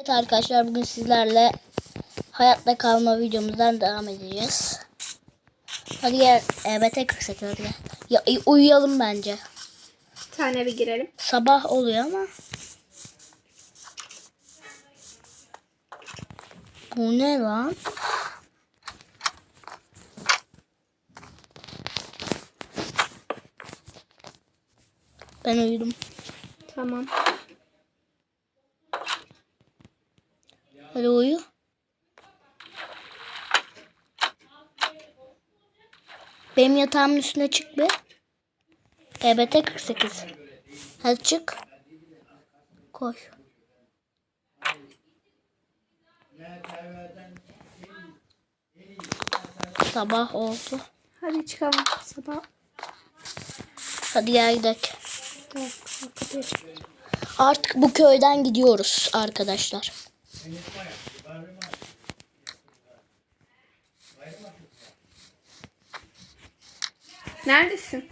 Evet arkadaşlar bugün sizlerle hayatta kalma videomuzdan devam edeceğiz. Hadi gel. Evet 48 hadi gel. Ya, e, uyuyalım bence. Bir tane bir girelim. Sabah oluyor ama. Bu ne lan? Ben uyudum. Tamam. Hadi uyu. Benim yatağımın üstüne çık bir. EBT 48. Hadi çık. Koy. Sabah oldu. Hadi çıkalım sabah. Hadi gel gidelim. Artık bu köyden gidiyoruz arkadaşlar. Neredesin?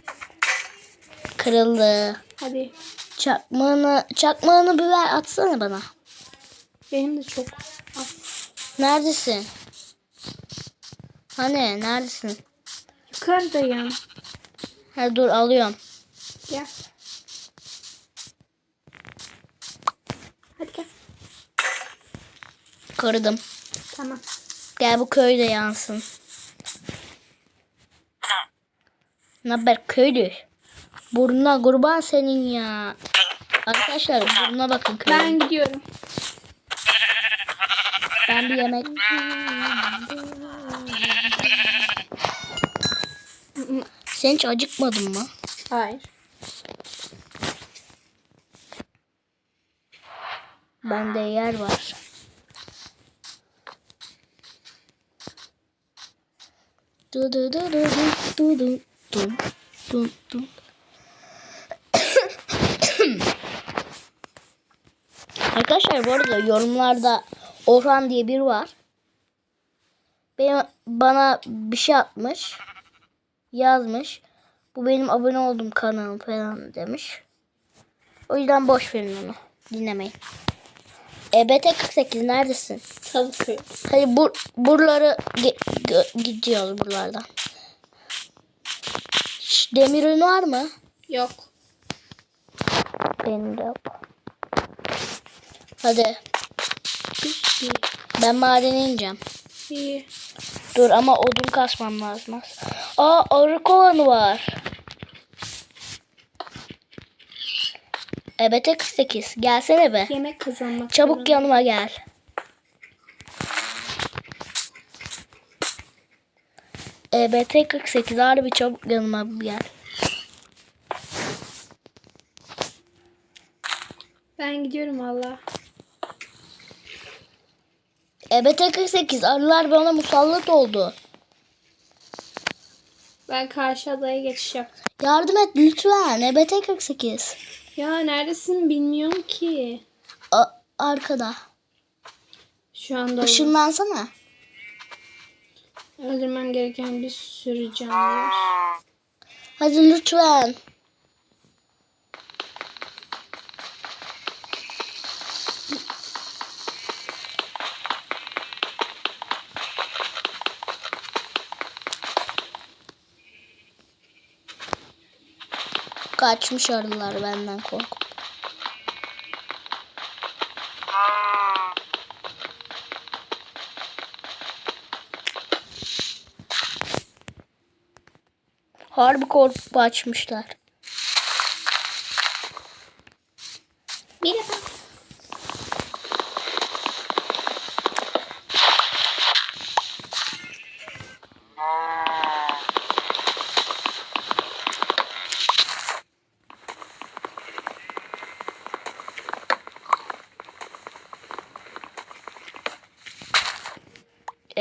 Kırıldı. Hadi. Çakmağını, çakmağını bir ver atsana bana. Benim de çok az. Neredesin? Hani neredesin? Yukarıdayım. Hadi dur alıyorum. Gel. Hadi gel. Kırdım. Tamam. Gel bu köyde yansın. Ne haber köylü? Burnuna kurban senin ya. Arkadaşlar burnuna bakın köylü. Ben gidiyorum. Ben bir yemek... Sen hiç acıkmadın mı? Hayır. Bende yer var. Du du du du du du du du du. Arkadaşlar bu arada yorumlarda Orhan diye biri var. Benim, bana bir şey atmış. Yazmış. Bu benim abone olduğum kanalım falan demiş. O yüzden boş verin onu. Dinlemeyin. EBT 48 neredesin? Salıköy. Hadi bur buraları gidiyoruz buralardan. Şş, demir ürün var mı? Yok. Benim de yok. Hadi ben madene ineceğim. İyi. Dur ama odun kasmam lazım. Aa arı kovanı var. EBT 48 gelsene be. Yemek kazanmak. Çabuk zorunda. yanıma gel. EBT 48 harbi çabuk yanıma gel. Ben gidiyorum valla. EBT 48 arılar bana musallat oldu. Ben karşı adaya geçiş yaptım. Yardım et lütfen EBT 48. Ya neredesin bilmiyorum ki. A- arkada. Şu anda. Işınlansana. öldürmem gereken bir sürü canlı var. Hadi lütfen. Kaçmış arılar benden korkup. Harbi korkup açmışlar.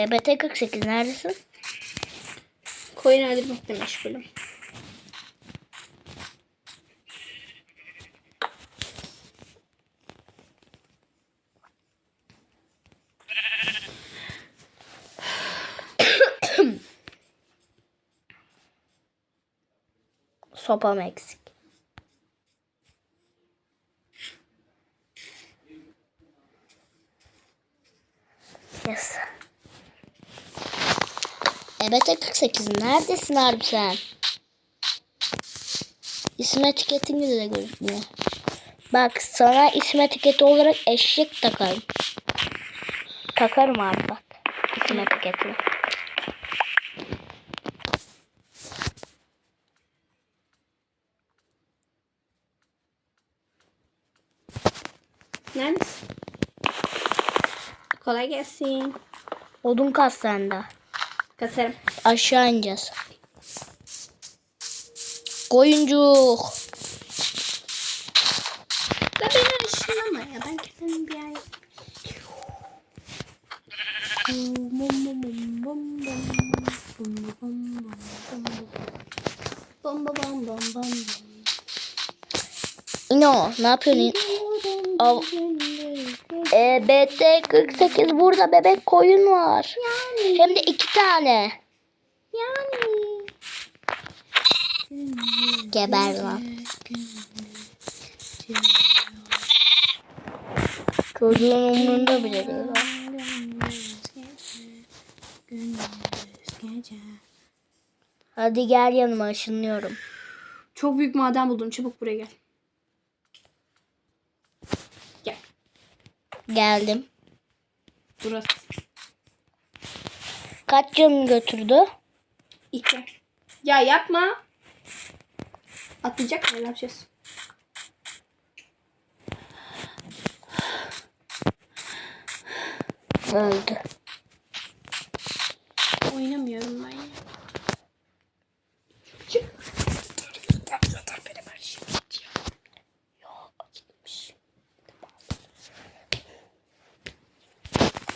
BT48 neredesin? Koyun öldürmekle meşgulüm. Sopam eksik. Evet 48 neredesin harbi sen? İsim etiketin de gözükmüyor. Bak sana isim etiketi olarak eşek takarım. Takarım abi bak. İsim etiketini. Neredesin? Kolay gelsin. Odun kas sende. Kasarım. Aşağı ineceğiz. Koyuncuk. Da beni ışınlama ya. Ben kendim bir yer. İno ne yapıyorsun? Av- EBT 48 burada bebek koyun var. Hem de iki tane. Yani. Geber lan. Çocuğun umurunda bile değil. Hadi gel yanıma ışınlıyorum. Çok büyük maden buldum. Çabuk buraya. Gel. Geldim. Burası. Kaç canını götürdü? İki. Ya yapma. Atlayacak mı? Ne yapacağız? Öldü. Oynamıyorum ben ya.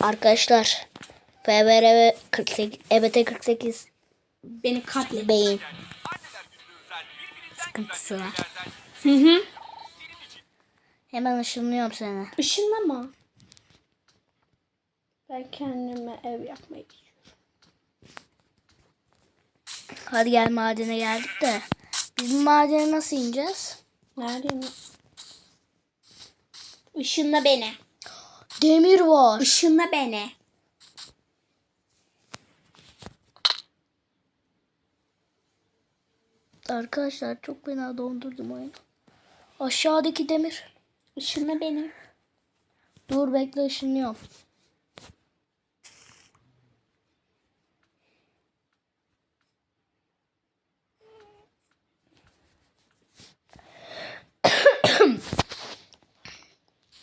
Arkadaşlar FBR 48 EBT 48 Beni katlet. beyin sıkıntısı var. Hı hı. Hemen ışınlıyorum seni. Işınlama. Ben kendime ev yapmayı. Hadi gel madene geldik de. Biz bu madene nasıl ineceğiz? Neredeyim? Işınla beni. Demir var. Işınla beni. Arkadaşlar çok fena dondurdum oyunu. Aşağıdaki demir. Işınla beni. Dur bekle ışınlıyorum.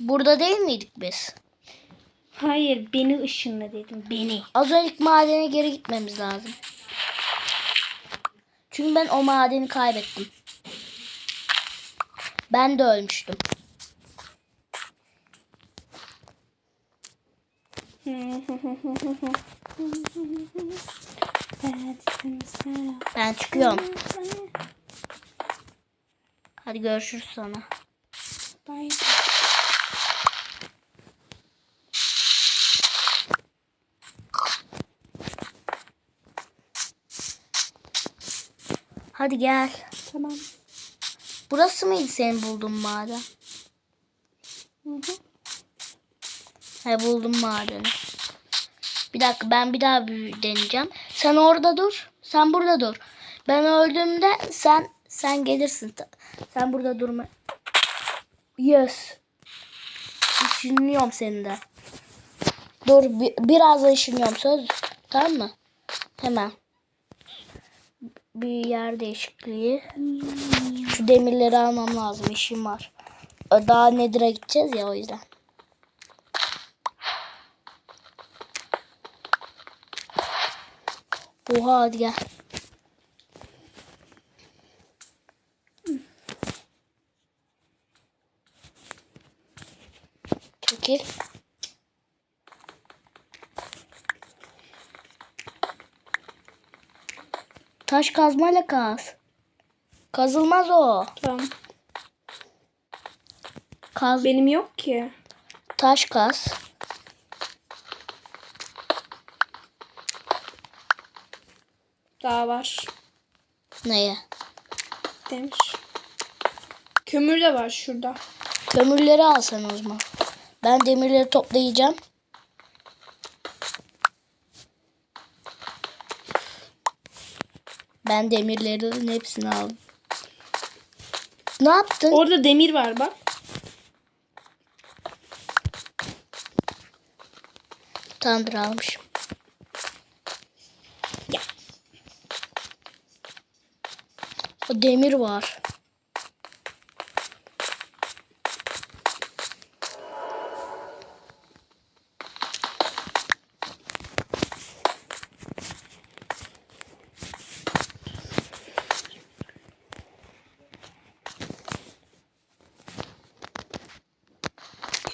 Burada değil miydik biz? Hayır beni ışınla dedim. Beni. Az önceki madene geri gitmemiz lazım. Çünkü ben o madeni kaybettim. Ben de ölmüştüm. Ben çıkıyorum. Hadi görüşürüz sonra. Hadi gel. Tamam. Burası mıydı senin bulduğun maden? Hı hı. He buldum madeni. Bir dakika ben bir daha bir deneyeceğim. Sen orada dur. Sen burada dur. Ben öldüğümde sen sen gelirsin. Sen burada durma. Yes. Işınlıyorum seni de. Dur bi- biraz da ışınlıyorum söz. Tamam mı? Hemen. Bir yer değişikliği. Şu demirleri almam lazım. işim var. Daha Nedir'e gideceğiz ya o yüzden. Oha hadi gel. Çekil. Taş kazmayla kaz. Kazılmaz o. Tamam. Kaz, Benim yok ki. taş kaz. Daha var. Neye? Demir. Kömür de var şurada. Kömürleri al sen o zaman. Ben demirleri toplayacağım. Ben demirlerin hepsini aldım. Ne yaptın? Orada demir var bak. Tandır almışım. Ya. O demir var.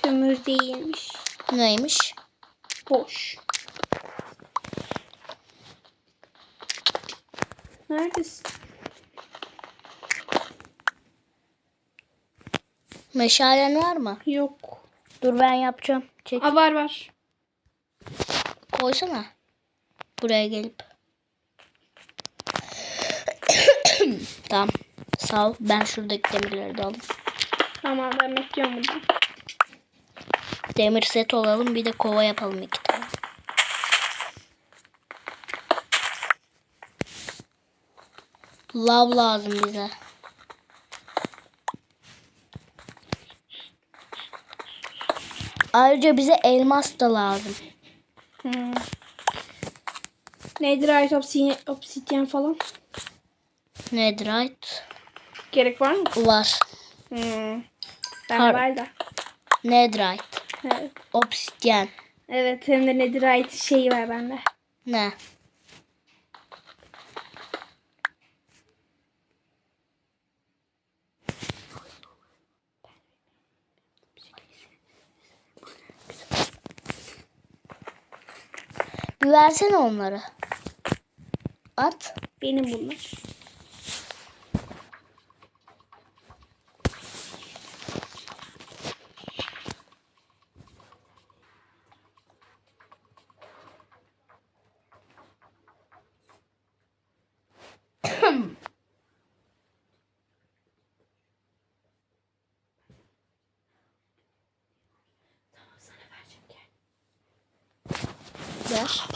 Kömür değilmiş. Neymiş? Boş. Neredesin? Meşalen var mı? Yok. Dur ben yapacağım. Çek. Aa, var var. Koysana. Buraya gelip. tamam. Sağ ol. Ben şuradaki demirleri de alayım. Tamam ben bekliyorum burada. Demir set olalım. Bir de kova yapalım iki Lav lazım bize. Ayrıca bize elmas da lazım. Hmm. Netherite, obsidian, falan. Netherite Gerek var mı? var. Hmm. Ben Har- var da. Netherite. Evet. Obsidian. Evet hem de netherite şeyi var bende. Ne? Bir versene onları. At. Benim bunlar. Ver.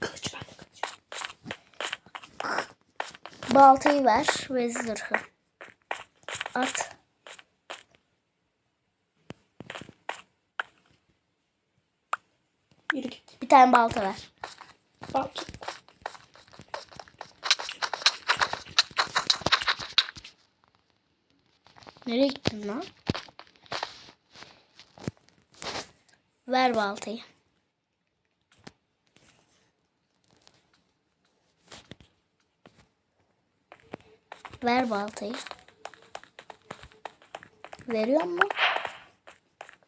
Kılıç. Baltayı ver ve zırhı. At. Yürü git. Bir tane balta ver. Bak. Nereye gittin lan? Ver baltayı. Ver baltayı. Veriyor mu?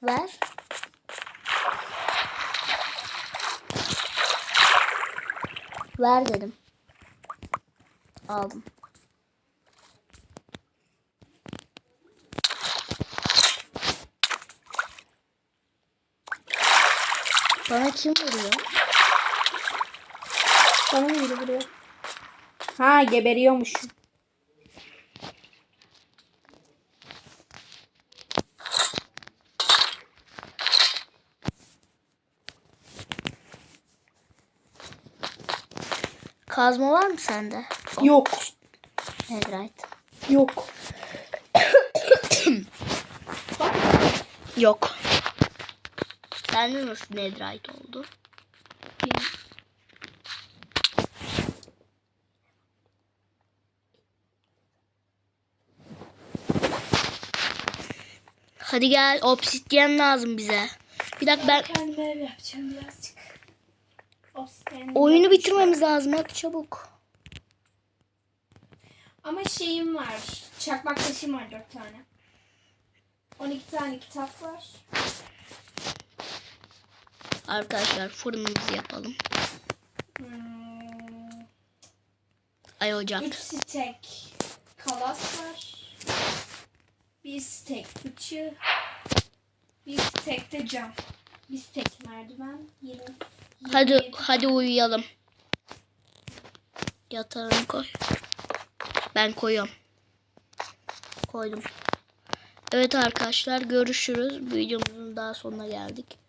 Ver. Ver dedim. Aldım. Bana kim vuruyor? Bana yürü buraya? Ha geberiyormuşum. Kazma var mı sende? Yok. Netherite. Yok. Yok. Sende nasıl netherite oldu? Hadi gel obsidyen lazım bize. Bir dakika ben Kendime yapacağım birazcık. Oyunu bitirmemiz lazım hadi çabuk. Ama şeyim var. Çakmak taşım var dört tane. 12 tane kitap var. Arkadaşlar fırınımızı yapalım. Hmm, Ay ocak. 3 stek kalas var. Bir stek fıçı. Bir stek de cam. Bir stek merdiven. 20. Hadi 27. hadi uyuyalım. Yatağını koy. Ben koyuyorum. Koydum. Evet arkadaşlar görüşürüz. Videomuzun daha sonuna geldik.